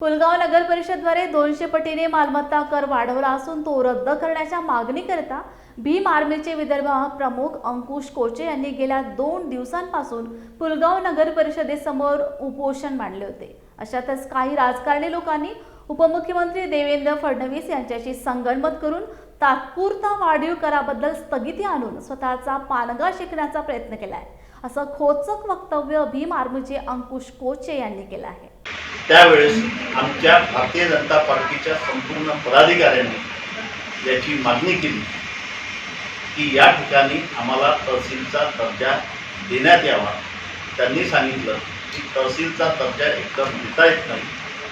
पुलगाव नगर परिषदद्वारे दोनशे पटीने मालमत्ता कर वाढवला असून तो रद्द करण्याच्या मागणीकरिता भीम आर्मीचे विदर्भ प्रमुख अंकुश कोचे यांनी गेल्या दोन दिवसांपासून पुलगाव नगर परिषदेसमोर उपोषण मांडले होते. अशातच काही राजकारणी लोकांनी उपमुख्यमंत्री देवेंद्र फडणवीस यांच्याशी संगणमत करून तात्पुरता वाढीव कराबद्दल स्थगिती आणून स्वतःचा पानगा शिकण्याचा प्रयत्न केला आहे असं खोचक वक्तव्य भीम आर्मीचे अंकुश कोचे यांनी केलं आहे. त्यावेळेस आमच्या भारतीय जनता पार्टीच्या संपूर्ण पदाधिकाऱ्यांनी याची मागणी केली की या ठिकाणी आम्हाला तहसीलचा दर्जा देण्यात यावा. त्यांनी सांगितलं की तहसीलचा दर्जा एकदम देता येत नाही.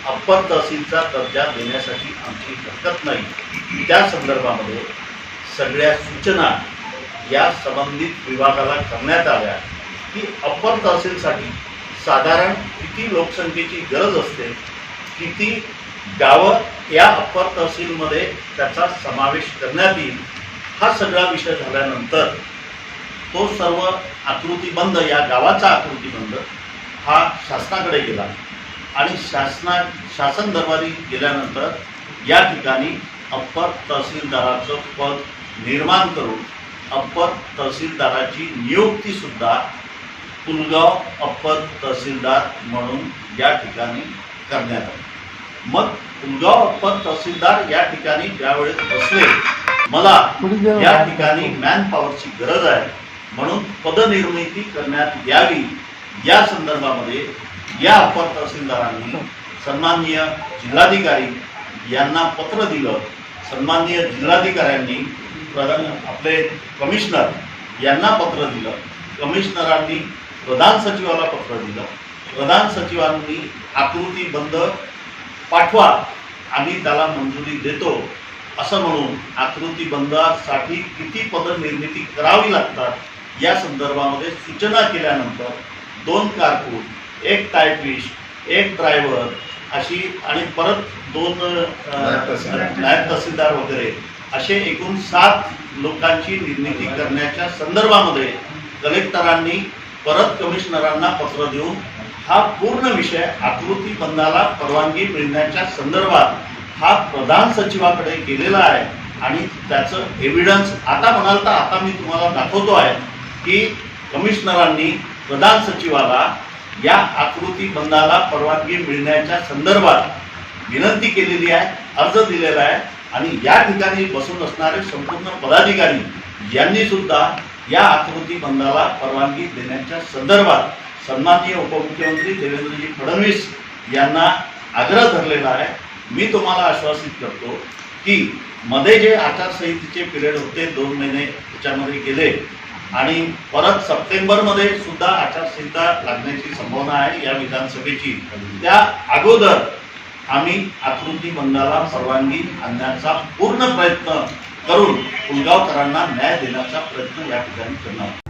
अप्पर तहसीलचा दर्जा देण्यासाठी आमची हरकत नाही. त्या संदर्भामध्ये सगळ्या सूचना या संबंधित विभागाला करण्यात आल्या की अप्पर तहसीलसाठी साधारण किती लोकसंख्येची गरज असते किती गावं या अप्पर तहसीलमध्ये त्याचा समावेश करण्यात येईल हा सगळा विषय झाल्यानंतर तो सर्व आकृतीबंध या गावाचा आकृतीबंध हा शासनाकडे गेला. आणि शासना शासन दरबारी गेल्यानंतर या ठिकाणी अप्पर तहसीलदाराचं पद निर्माण करून अप्पर तहसीलदाराची नियुक्तीसुद्धा पुलगाव अप्पर तहसीलदार म्हणून या ठिकाणी करण्यात आले. मग पुलगाव अप्पर तहसीलदार या ठिकाणी ज्यावेळेस बसले मला या ठिकाणी मॅन पॉवरची गरज आहे म्हणून पदनिर्मिती करण्यात यावी. या संदर्भामध्ये या अप्पर तहसीलदारांनी सन्माननीय जिल्हाधिकारी यांना पत्र दिलं. सन्माननीय जिल्हाधिकाऱ्यांनी प्रधान आपले कमिशनर यांना पत्र दिलं. कमिशनरांनी प्रधान सचिवाला पत्र दिलं प्रधान सचिवांनी आकृतीबंध पाठवा आम्ही त्याला मंजुरी देतो असं म्हणून आकृतीबंधासाठी किती पदनिर्मिती करावी लागतात या संदर्भामध्ये सूचना केल्यानंतर दोन कारकून एक टायपिस्ट एक ड्रायव्हर अशी आणि परत दोन तहसीलदार. नायब तहसीलदार वगैरे असे एकूण सात लोकांची निर्मिती करण्याच्या संदर्भामध्ये कलेक्टरांनी परत कमिशनरांना पत्र देऊन हा पूर्ण विषय आकृतीबंधाला परवानगी मिळण्याच्या संदर्भात हा प्रधान सचिवाकडे गेलेला आहे आणि त्याचं एव्हिडन्स आता म्हणाल तर आता मी तुम्हाला दाखवतो आहे की कमिशनरांनी प्रधान सचिवाला या आकृतीबंधाला परवानगी मिळण्याच्या संदर्भात विनंती केलेली आहे अर्ज दिलेला आहे आणि या ठिकाणी बसून असणारे संपूर्ण पदाधिकारी यांनी सुद्धा या आकृती बंदाला परवानगी देण्याच्या संदर्भात सन्माननीय उपमुख्यमंत्री देवेंद्रजी फडणवीस यांना आग्रह धरलेला आहे. मी तुम्हाला आश्वासित करतो की मध्ये जे आचारसंहितेचे पिरियड होते दोन महिने त्याच्यामध्ये गेले आणि परत सप्टेंबरमध्ये सुद्धा आचारसंहिता लागण्याची संभावना आहे या विधानसभेची. त्या अगोदर आम्ही आकृती बंदाला परवानगी आणण्याचा पूर्ण प्रयत्न करून पुलगावकरांना न्याय देण्याचा प्रयत्न या ठिकाणी करणार